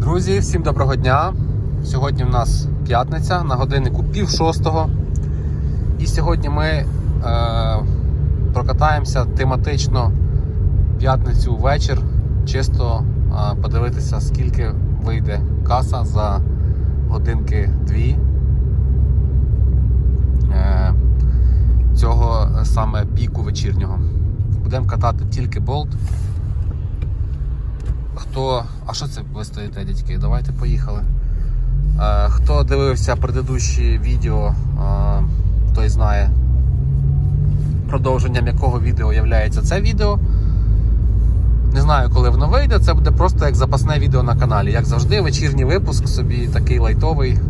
Друзі, всім доброго дня. Сьогодні в нас п'ятниця на годиннику пів шостого. І сьогодні ми е, прокатаємося тематично п'ятницю вечір. Чисто е, подивитися, скільки вийде каса за годинки дві. Е, цього саме піку вечірнього. Будемо катати тільки болт. Хто. А що це ви стоїте, дядьки? Давайте поїхали. Е, хто дивився предыдущі відео, е, той знає, продовженням якого відео є це відео. Не знаю, коли воно вийде, це буде просто як запасне відео на каналі. Як завжди, вечірній випуск собі такий лайтовий е,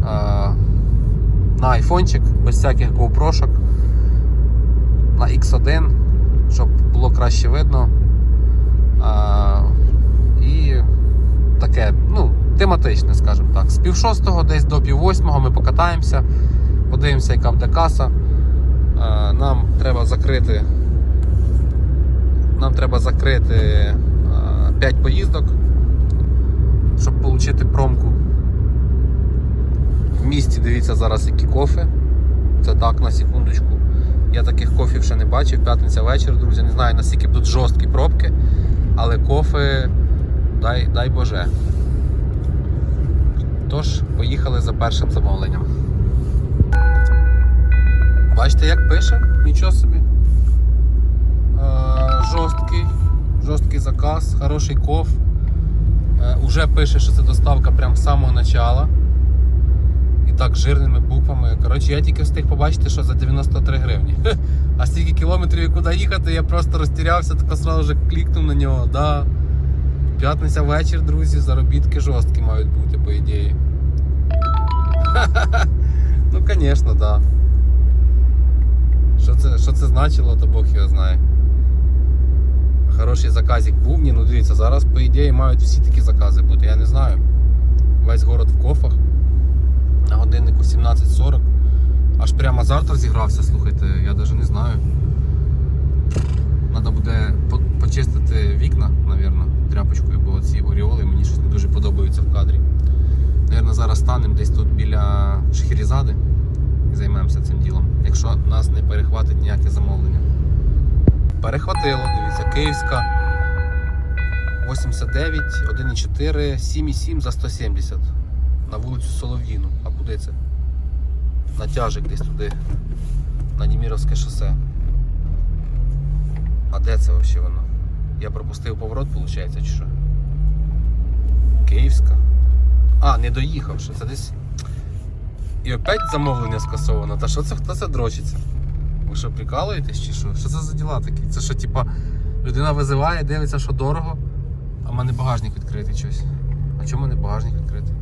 на айфончик, без всяких GoPro-шок, на X1, щоб було краще видно. Таке, ну, тематичне, скажімо так. З пів шостого десь до пів восьмого ми покатаємося, подивимося, яка буде каса. Е, Нам треба закрити. Нам треба закрити 5 поїздок, щоб отримати промку. В місті дивіться зараз які кофи. Це так, на секундочку. Я таких кофів ще не бачив. П'ятниця вечір, друзі. Не знаю наскільки будуть жорсткі пробки, але кофи дай, дай Боже. Тож, поїхали за першим замовленням. Бачите, як пише? Нічого собі. Е, жорсткий, жорсткий заказ, хороший коф. Е, уже пише, що це доставка прямо з самого начала. І так жирними буквами. Коротше, я тільки встиг побачити, що за 93 гривні. А стільки кілометрів і куди їхати, я просто розтірявся, так одразу клікнув на нього. Да. П'ятниця вечір, друзі, заробітки жорсткі мають бути, по ідеї. Ну, звісно, так. Що це, що це значило, то Бог його знає. Хороший заказик був. Ні, ну дивіться, зараз, по ідеї, мають всі такі закази бути. Я не знаю. Весь город в кофах. На годиннику 17.40. Аж прямо азарт розігрався, слухайте, я навіть не знаю. Почистити вікна, напевно, тряпочкою, бо ці оріоли мені щось не дуже подобаються в кадрі. Навірно, зараз станемо десь тут біля Шахерізади і займемося цим ділом, якщо нас не перехватить ніяке замовлення. Перехватило, дивіться, Київська 89, 1,4, 7,7 за 170 на вулицю Солов'їну. А куди це? Натяжик десь туди, на Німіровське шосе. А де це взагалі воно? Я пропустив поворот, виходить, чи що? Київська. А, не доїхав ще. Це десь. І опять замовлення скасовано. Та що це хто це дрочиться? Ви що, прикалуєтесь чи що? Що це за діла такі? Це що, типа, людина визиває, дивиться, що дорого, а в мене багажник відкритий щось. А чому мене багажник відкритий?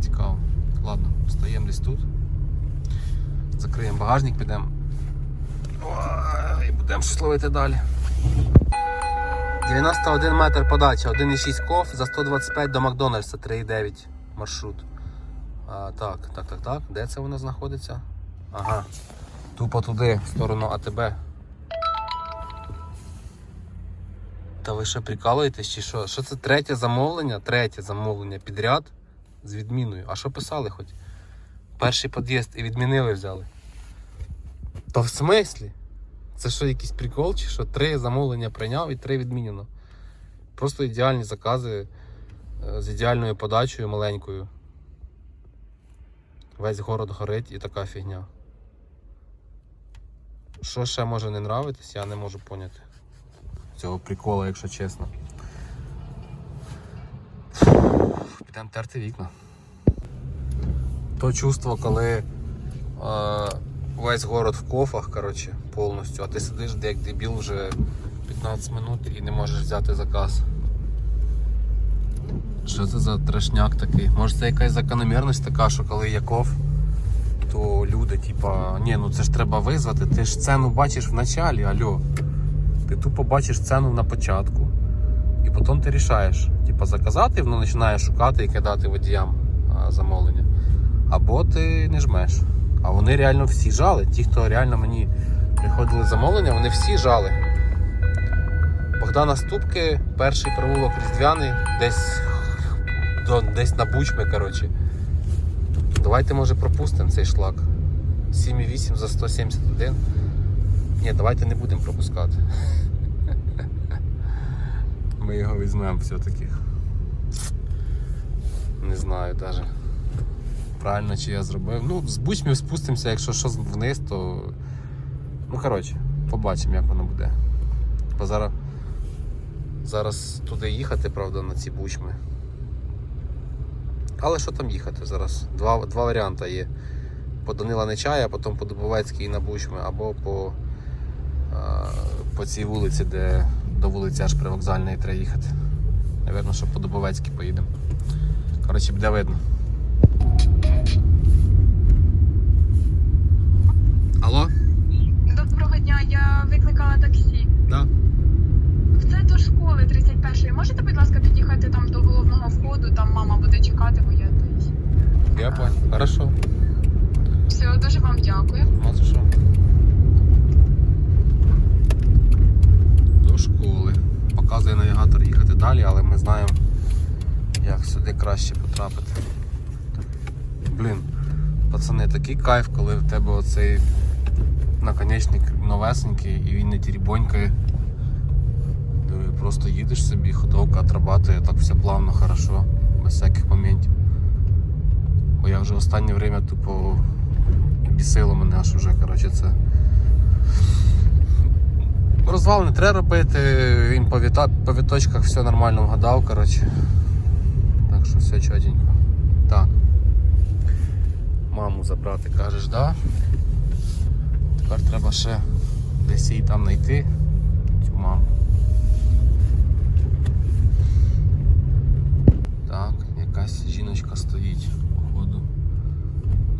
Цікаво. Ладно, стаємо десь тут. Закриємо багажник, підемо. Будемо щось ловити далі. 91 метр подача, 1,6 ков за 125 до Макдональдса, 3,9 маршрут. А, так, так, так, так. Де це воно знаходиться? Ага. Тупо туди, в сторону АТБ. Та ви що прикалуєтесь чи що? Що це третє замовлення? Третє замовлення підряд з відміною. А що писали хоч? Перший під'їзд і відмінили взяли. Та в смислі? Це що, якийсь прикол, чи що три замовлення прийняв і три відмінено. Просто ідеальні закази е, з ідеальною подачею маленькою. Весь город горить і така фігня. Що ще може не нравитись, я не можу поняти. Цього прикола, якщо чесно. Підемо терти вікна. То чувство, коли е, весь город в кофах, коротше, повністю, а ти сидиш де як дебіл вже 15 минут і не можеш взяти заказ. Що це за трешняк такий? Може це якась закономірність така, що коли є ков, то люди, типа, ні, ну це ж треба визвати, ти ж ціну бачиш в началі, альо. Ти тупо бачиш ціну на початку. І потім ти рішаєш, типа заказати, воно починає шукати і кидати водіям замовлення. Або ти не жмеш. А вони реально всі жали. Ті, хто реально мені приходили замовлення, вони всі жали. Богдана Ступки, перший провулок Різдвяний, десь, до, десь на Бучми, коротше. Давайте, може, пропустимо цей шлак. 7,8 за 171. Ні, давайте не будемо пропускати. Ми його візьмемо все-таки. Не знаю навіть. Правильно чи я зробив. Ну, з бучмів спустимося, якщо що вниз, то. Ну, коротше, побачимо, як воно буде. Бо зараз, зараз туди їхати, правда, на ці бучми. Але що там їхати? Зараз два, два варіанти є. По Данила Нечая, а потім по Дубовецькій на бучми, або по, по цій вулиці, де до вулиці аж привокзальної треба їхати. Навірно, що по Дубовецькій поїдемо. Коротше, буде видно. Алло? Доброго дня, я викликала таксі. Да. Це до школи 31-ї. Можете, будь ласка, під'їхати там до головного входу, там мама буде чекати, бо я десь. Я понял. Хорошо. Все, дуже вам дякую. Ну, за що? До школи. Показує навігатор їхати далі, але ми знаємо, як сюди краще потрапити. Блін, пацани, такий кайф, коли в тебе оцей наконечник і він не тірібонькає. Просто їдеш собі, ходовка отрабатує так все плавно, хорошо, без всяких моментів. Бо я вже останнє время тупо бісило мене аж уже, коротше, це. Розвал не треба робити, він по, віта... по віточках все нормально вгадав, коротше. Так що все чотенько. Так. Маму забрати, кажеш, да? Тепер треба ще десь її там знайти. Цю маму. Так, якась жіночка стоїть, походу.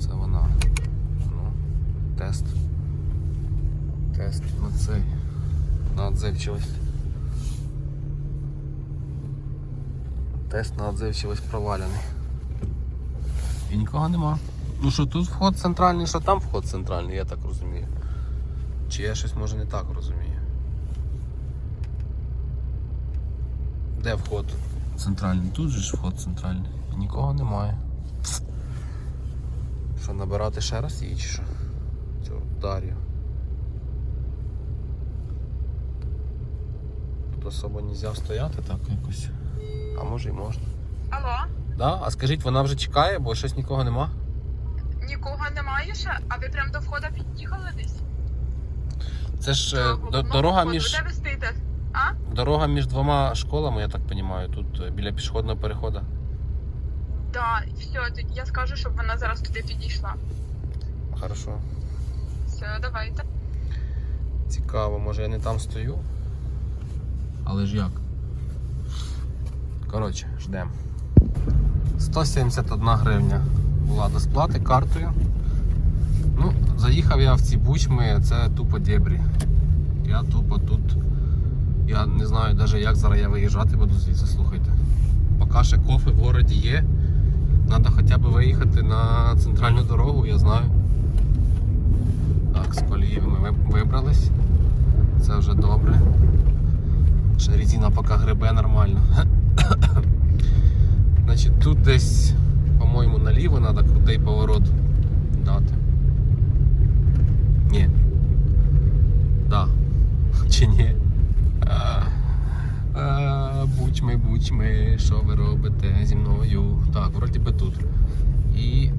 Це вона. Ну, тест. Тест на цей. На отзивчивість. Тест на отзивчивість провалений. І нікого нема. Ну що тут вход центральний, що там вход центральний, я так розумію. Чи я щось може не так розумію. Де вход центральний? Тут же ж вход центральний. Нікого немає. Що, набирати ще раз її чи що? Цю Дар'ю. Тут особо не можна стояти так якось. А може і можна. Алло, Да? А скажіть, вона вже чекає, бо щось нікого нема? нікого немає ще, а ви прям до входу під'їхали десь? Це ж е, До до- дорога між Де ви стоїте? А? дорога між двома школами, я так розумію, тут е, біля пішохідного переходу. Да, все, тоді я скажу, щоб вона зараз туди підійшла. Хорошо. Все, давайте. Цікаво, може я не там стою. Але ж як? Коротше, ждемо. 171 гривня була до сплати картою. Заїхав я в ці бучми, це тупо дебрі. Я тупо тут. Я не знаю навіть як зараз я виїжджати буду звідси, слухайте. Поки ще кофе в городі є. Треба хоча б виїхати на центральну дорогу, я знаю. Так, з колії ми вибрались. Це вже добре. Ще резина поки грибе нормально. Значить, тут десь, по-моєму, наліво треба крутий поворот дати. Ні. Да. Чи ні? А, а, Бучми, що ви робите зі мною? Так, вроді би тут. І.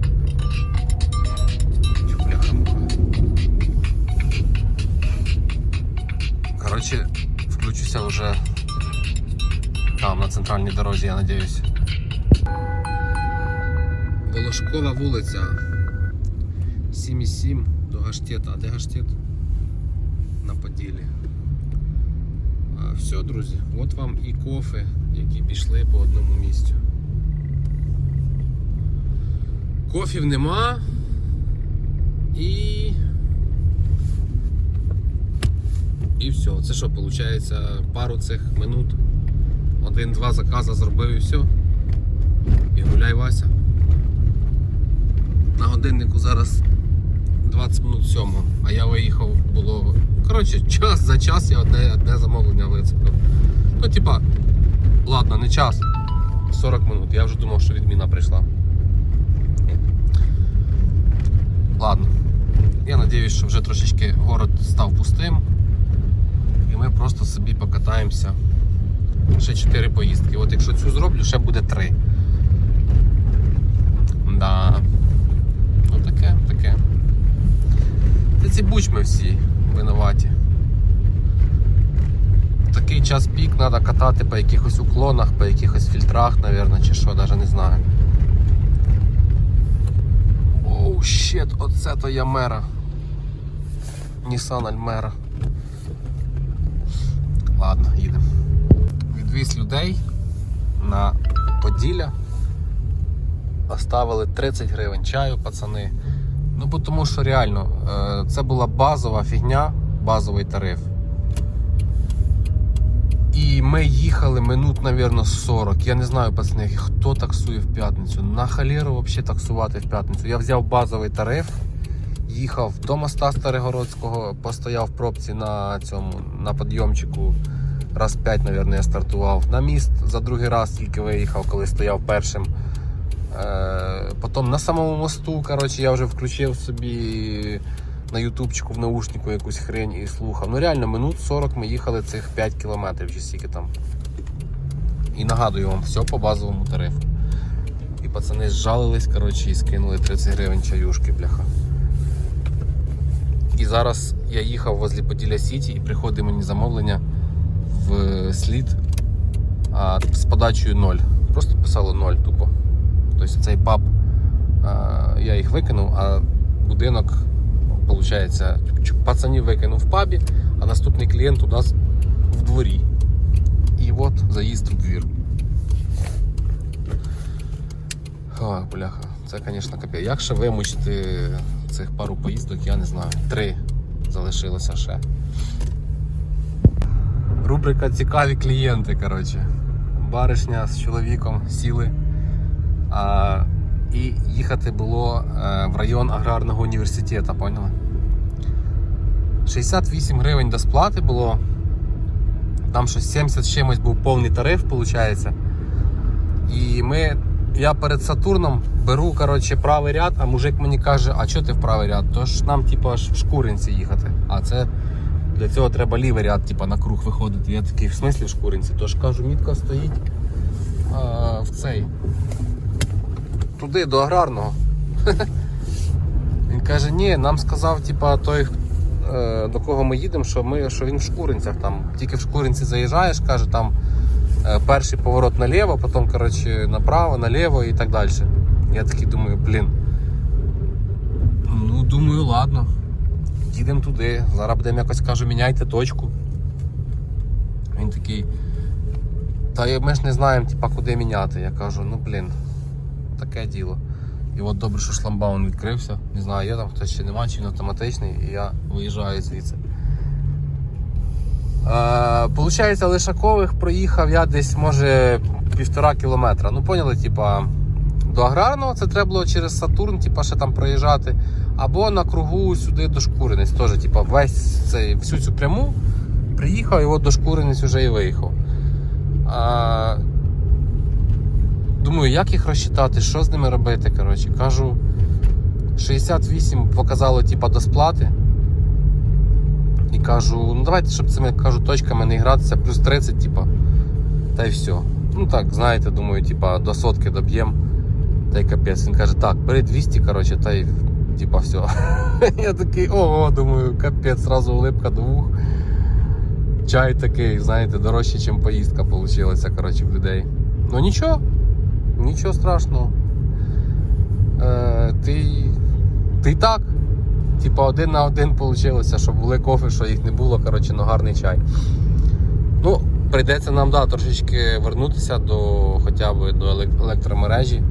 Коротше, включуся вже там, на центральній дорозі, я надіюсь. Волошкова вулиця. 7,7 до Гаштета. А де Гаштет? На Поділі. Все, друзі, от вам і кофе, які пішли по одному місцю. Кофів нема. І. І все. Це що, виходить, пару цих минут. Один-два закази зробив і все. І гуляй Вася. На годиннику зараз 20 минут сьому, а я виїхав було Коротше, час за час я одне, одне замовлення вицепив. Ну, типа, ладно, не час. 40 минут. Я вже думав, що відміна прийшла. Ладно. Я сподіваюся, що вже трошечки город став пустим. І ми просто собі покатаємося. Ще 4 поїздки. От якщо цю зроблю, ще буде 3. Да. Ну таке, таке. Та ці бучми всі винуваті. Час пік треба катати по якихось уклонах, по якихось фільтрах, мабуть, чи що, навіть не знаю. Оу, щет, оце то я мера. Nissan Almera. Ладно, їдемо. Відвіз людей на Поділля. Оставили 30 гривень чаю, пацани. Ну, тому що реально, е, це була базова фігня, базовий тариф. І ми їхали минут, мабуть, 40. Я не знаю, пацани, хто таксує в п'ятницю. На халеру взагалі таксувати в п'ятницю. Я взяв базовий тариф, їхав до моста Старигородського, постояв в пробці на цьому на підйомчику. Раз 5, мабуть, я стартував. На міст за другий раз тільки виїхав, коли стояв першим. Е, Потім на самому мосту, коротше, я вже включив собі на ютубчику в наушнику якусь хрень і слухав. Ну реально, минут 40 ми їхали цих 5 кілометрів чи скільки там. І нагадую вам, все по базовому тарифу. І пацани зжалились, коротше, і скинули 30 гривень чаюшки, бляха. І зараз я їхав возле Поділля Сіті і приходить мені замовлення в слід а, з подачею 0. Просто писало 0 тупо. Тобто цей паб а, я їх викинув, а будинок, виходить, пацанів викинув в пабі, а наступний клієнт у нас в дворі. І от заїзд в двір. Ох, бляха, це, звісно, капець. Як ще вимучити цих пару поїздок, я не знаю. Три залишилося ще. Рубрика Цікаві клієнти, коротше. Баришня з чоловіком сіли. А, і їхати було е, в район аграрного університету, поняли? 68 гривень до сплати було. Там щось 70 з чимось був повний тариф, виходить. І ми, я перед Сатурном беру коротше, правий ряд, а мужик мені каже, а чого ти в правий ряд? Тож нам типу, аж в Шкуринці їхати. А це для цього треба лівий ряд типу, на круг виходити. Я такий, в смислі в Шкуринці? Тож кажу, мітка стоїть а, в цей. Туди, до аграрного. Він каже, ні, нам сказав, типа, той, е, до кого ми їдемо, що ми, що він в Шкуринцях там. Тільки в Шкуринці заїжджаєш, каже, там е, перший поворот наліво, потім, коротше, направо, наліво і так далі. Я такий думаю, блін. Ну, думаю, ладно. Їдемо туди. Зараз будемо якось кажу, міняйте точку. Він такий. Та ми ж не знаємо, типа, куди міняти. Я кажу, ну блін, таке діло. І от добре, що шламбаун відкрився. Не знаю, є там хтось чи нема, чи він автоматичний, і я виїжджаю звідси. Е, Получається, Лишакових проїхав я десь, може, півтора кілометра. Ну, поняли, типа, до аграрного це треба було через Сатурн, типа, ще там проїжджати. Або на кругу сюди до Шкуринець. Теж, типа, весь цей, всю цю пряму приїхав і от до Шкуринець вже і виїхав. А, думаю, як їх розчитати, що з ними робити. Коротше. Кажу, 68 показало типа, до сплати. І кажу, ну давайте, щоб цими кажу, точками не гратися, плюс 30, типа, та й все. Ну так, знаєте, думаю, типа, до сотки доб'єм. Та й капець. Він каже, так, бери 200, коротше, та й типа все. Я такий, ого, думаю, капець, зразу улипка до вух. Чай такий, знаєте, дорожче, ніж поїздка вийшла, коротше, в людей. Ну нічого, нічого страшного. Е, ти, ти так. Типа один на один вийшло, щоб були кофе, що їх не було, коротше, ну гарний чай. Ну, прийдеться нам да, трошечки вернутися до хоча б до електромережі.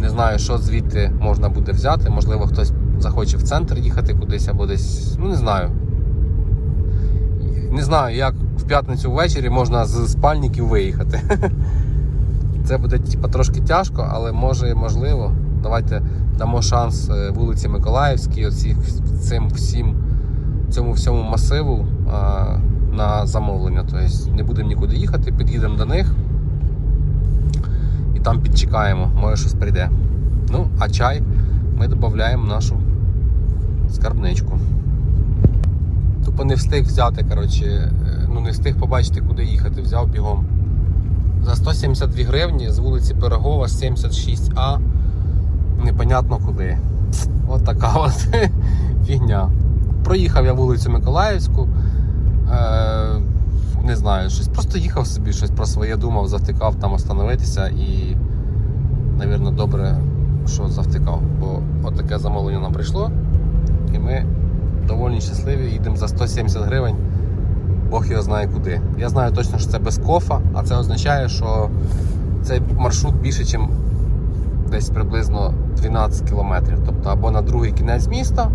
Не знаю, що звідти можна буде взяти. Можливо, хтось захоче в центр їхати кудись або десь. Ну не знаю. Не знаю, як в п'ятницю ввечері можна з спальників виїхати. Це буде типа, трошки тяжко, але може і можливо. Давайте дамо шанс е, вулиці Миколаївській, оці, цим всім цьому всьому масиву а, на замовлення. Тобто не будемо нікуди їхати, під'їдемо до них і там підчекаємо, може щось прийде. Ну, а чай ми додаємо нашу скарбничку. Тупо не встиг взяти, коротше, е, ну не встиг побачити, куди їхати, взяв бігом. За 172 гривні з вулиці Пирогова 76А. Непонятно куди. От така от фігня. Проїхав я вулицю Миколаївську. Е, не знаю, щось просто їхав собі, щось про своє думав, завтикав там остановитися і, навірно, добре, що завтикав. Бо от таке замовлення нам прийшло. І ми доволі щасливі, їдемо за 170 гривень. Бог його знає куди. Я знаю точно, що це без кофа, а це означає, що цей маршрут більше, ніж десь приблизно 12 кілометрів. Тобто або на другий кінець міста,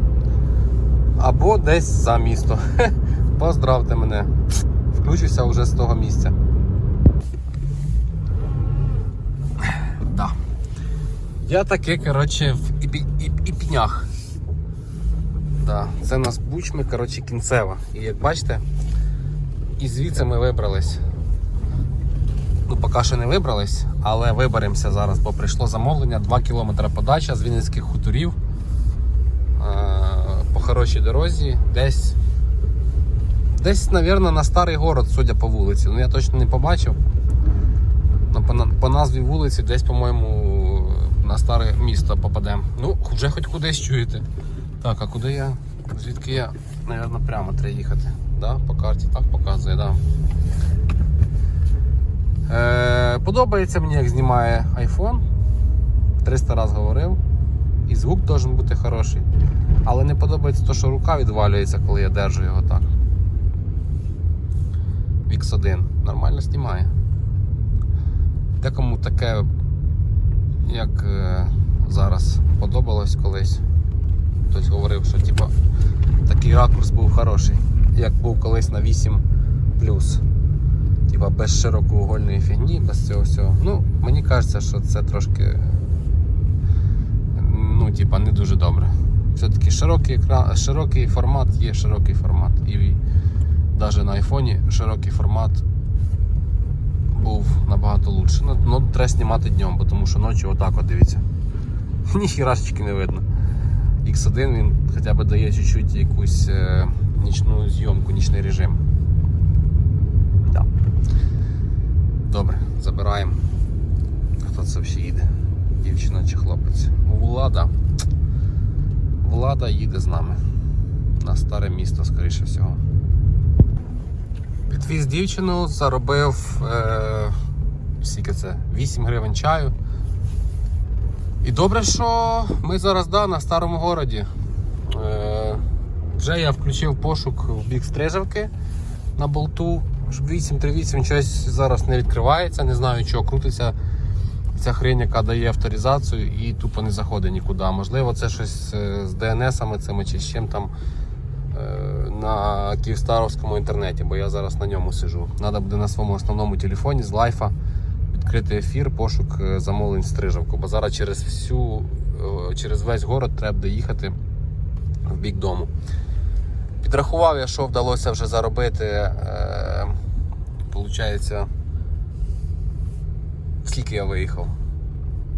або десь за місто. Поздравте мене. Включуся вже з того місця. Да. Я таки, коротше, в Іпі... Іп- Іпінях. Да. Це у нас бучми, коротше, кінцева. І як бачите, і звідси ми вибрались. Ну, поки що не вибрались, але виберемося зараз, бо прийшло замовлення 2 км подача з Вінницьких хуторів е, по хорошій дорозі, десь, десь, мабуть, на старий город, судя по вулиці. Ну я точно не побачив. Ну, по, по назві вулиці десь, по-моєму, на старе місто попадемо. Ну, вже хоч кудись чуєте. Так, а куди я? Звідки я, мабуть, прямо треба їхати. Да? По карті так показує, да. Е, подобається мені, як знімає iPhone. 300 разів говорив. І звук должен бути хороший. Але не подобається те, що рука відвалюється, коли я держу його так. Vix 1 нормально знімає. Декому таке, як е, зараз, подобалось колись. Хтось говорив, що типа, такий ракурс був хороший, як був колись на 8 Типа без широкоугольної фігні, без цього всього. Ну, мені кажеться, що це трошки ну, типа, не дуже добре. Все-таки широкий екран, широкий формат є широкий формат. І навіть на айфоні широкий формат був набагато лучше. Ну, ну треба знімати днем, тому що ночі отак от дивіться. Ніхірашечки не видно. X1 він хоча б дає чуть-чуть якусь е, нічну зйомку, нічний режим. Да. Добре, забираємо. Хто це взагалі їде? Дівчина чи хлопець? Влада. Влада їде з нами. На старе місто, скоріше всього. Підвіз дівчину, заробив е, скільки це? 8 гривень чаю. І добре, що ми зараз да, на старому городі. Е, вже я включив пошук в бік Стрижавки на болту. 838 щось зараз не відкривається, не знаю, чого крутиться ця хрень, яка дає авторизацію і тупо не заходить нікуди. Можливо, це щось е, з ДНСами цими чи з чим там е, на Київстаровському інтернеті, бо я зараз на ньому сижу. Треба буде на своєму основному телефоні з лайфа відкрити ефір, пошук е, замовлень стрижавку. Бо зараз через всю, е, через весь город треба буде їхати в бік дому. Підрахував я, що вдалося вже заробити. Е, Получається, скільки я виїхав?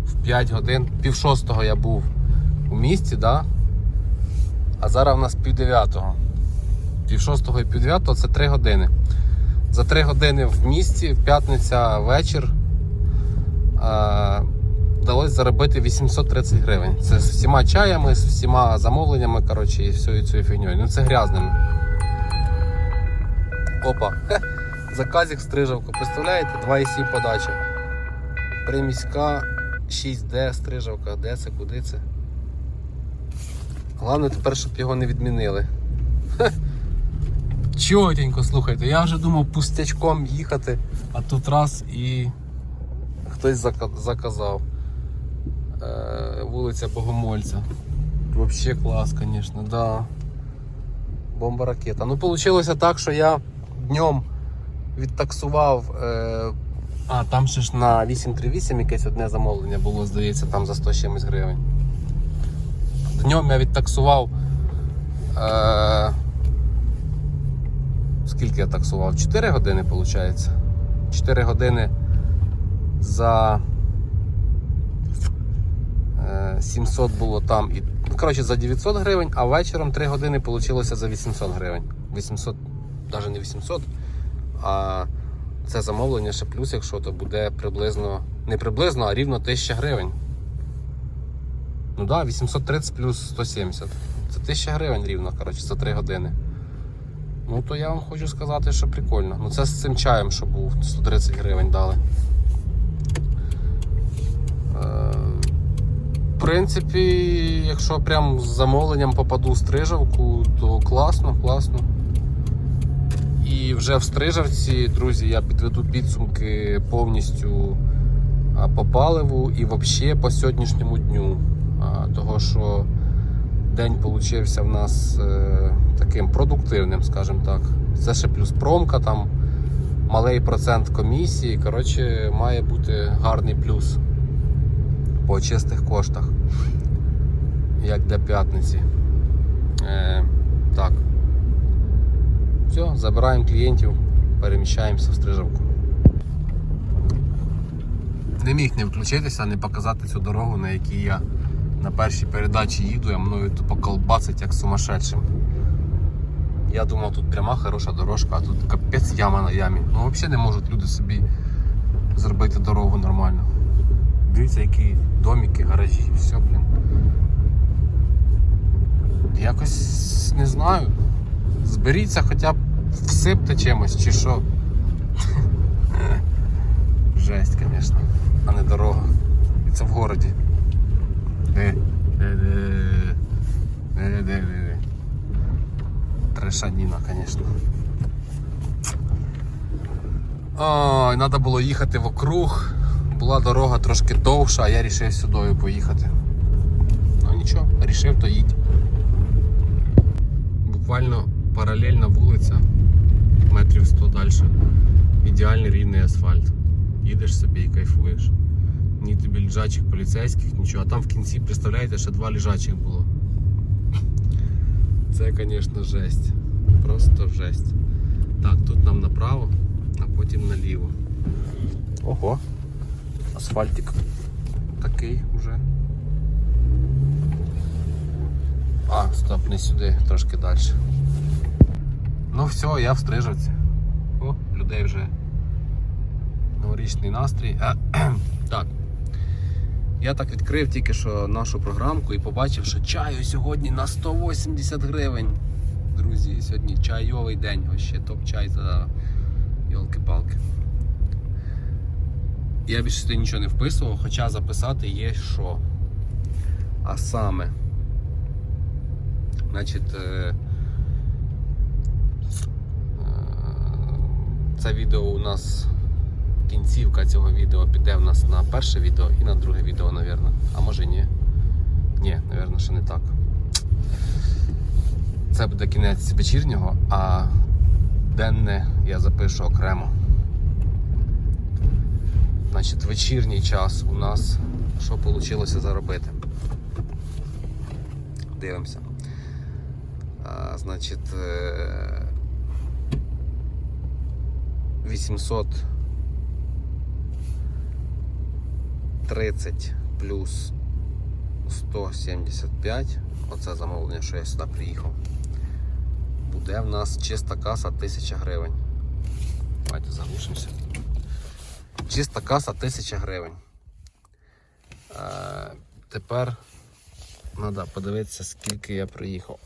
В 5 годин, пів шостого я був у місті, да? а зараз в нас пів дев'ятого. Пів шостого і пів дев'ятого це 3 години. За 3 години в місті, в п'ятниця вечір. Е, вдалося заробити 830 гривень. Це з всіма чаями, з всіма замовленнями, коротше, і всією цією фігньою. Ну це грязними. Опа. Заказик стрижавка, представляєте? 2,7 подача. Приміська 6D стрижавка. Де це, куди це? Головне тепер, щоб його не відмінили. Чотенько, слухайте, я вже думав пустячком їхати, а тут раз і хтось заказав. Е, вулиця Богомольця. Вообще клас, звісно, да. Бомба ракета. Ну, вийшло так, що я днем відтаксував. Е, а, там ще ж на 838 якесь одне замовлення було, здається, там за 100 чимось гривень. Днем я відтаксував е, скільки я таксував? 4 години, виходить. 4 години за е, 700 було там і. ну, Коротше, за 900 гривень, а вечором 3 години вийшло за 800 гривень. 800, навіть не 800, а це замовлення ще плюс, якщо то буде приблизно, не приблизно, а рівно 1000 гривень. Ну так, да, 830 плюс 170. Це 1000 гривень рівно, коротше, за 3 години. Ну, то я вам хочу сказати, що прикольно. Ну це з цим чаєм, що був 130 гривень дали. В принципі, якщо прям з замовленням попаду в стрижавку, то класно, класно. І вже в стрижавці, друзі, я підведу підсумки повністю по паливу і взагалі по сьогоднішньому дню. Того, що день получився в нас е, таким продуктивним, скажімо так. Це ще плюс промка, там малий процент комісії. Коротше, має бути гарний плюс по чистих коштах, як для п'ятниці. Е, так. Все, забираємо клієнтів, переміщаємося в стрижавку. Не міг не включитися, не показати цю дорогу, на якій я на першій передачі їду, а мною тупо колбасить як сумасшедшим. Я думав, тут пряма хороша дорожка, а тут капець яма на ямі. Ну взагалі не можуть люди собі зробити дорогу нормально. Дивіться, які домики, гаражі, все, блін. Якось не знаю. Зберіться хоча б всипте чимось чи що. Жесть, звісно, а не дорога. І це в городі. Де, де, де, де. Трешаніна, звісно. Ой, треба було їхати вокруг. Була дорога трошки довша, а я вирішив сюди поїхати. Ну нічого, рішив, то їдь. Буквально паралельна вулиця, метрів 100 далі. Ідеальний рівний асфальт. Їдеш собі і кайфуєш. Ні тобі лежачих поліцейських, нічого. А там в кінці, представляєте, ще два лежачих було. Це, звісно, жесть. Просто жесть. Так, тут нам направо, а потім наліво. Ого. Асфальтик такий вже. А, стоп, не сюди, трошки далі. Ну все, я в стрижавці. О, людей вже новорічний настрій. Е, так. Я так відкрив тільки що нашу програмку і побачив, що чаю сьогодні на 180 гривень. Друзі, сьогодні чайовий день, вообще топ-чай за йолки-палки. Я більше сюди нічого не вписував, хоча записати є що. А саме. Значить, е, е, це відео у нас кінцівка цього відео піде в нас на перше відео і на друге відео, напевно. А може ні. Ні, напевно, ще не так. Це буде кінець вечірнього, а денне я запишу окремо. Значить, вечірній час у нас що вийшло заробити. Дивимося. А, значить, е, 830 плюс 175. Оце замовлення, що я сюди приїхав. Буде в нас чиста каса 1000 гривень. Давайте заглушимося. Чиста каса 1000 гривень. Е, тепер треба подивитися, скільки я проїхав.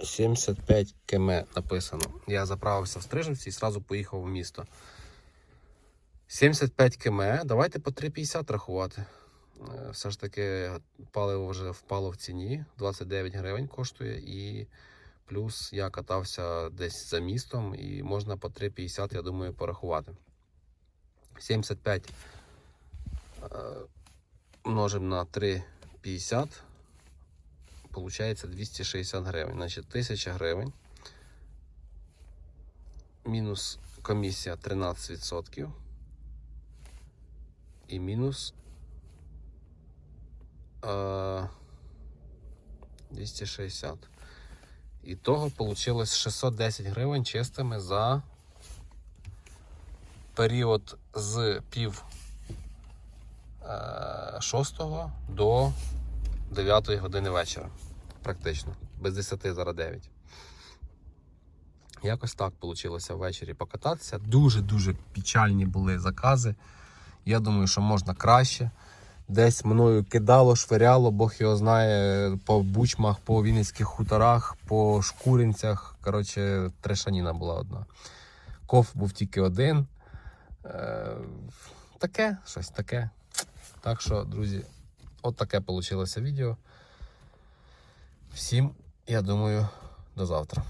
75 км написано. Я заправився в Стрижівці і одразу поїхав в місто. 75 км. Давайте по 3,50 рахувати. Е, Все ж таки паливо вже впало в ціні. 29 гривень коштує. І плюс я катався десь за містом і можна по 3,50, я думаю, порахувати. 75 е, множимо на 3,50. Получається 260 гривень. Значить 1000 гривень. Мінус комісія 13%. І мінус е, 260. І того вийшло 610 гривень чистими за період з пів е, шостого до 9 години вечора. Практично. Без 10 зараз 9. Якось так вийшло ввечері покататися. Дуже-дуже печальні були закази. Я думаю, що можна краще. Десь мною кидало, швиряло, Бог його знає, по бучмах, по вінницьких хуторах, по шкуринцях. Коротше, трешаніна була одна. Ков був тільки один. Е, таке, щось таке. Так що, друзі, от таке вийшло відео. Всім, я думаю, до завтра.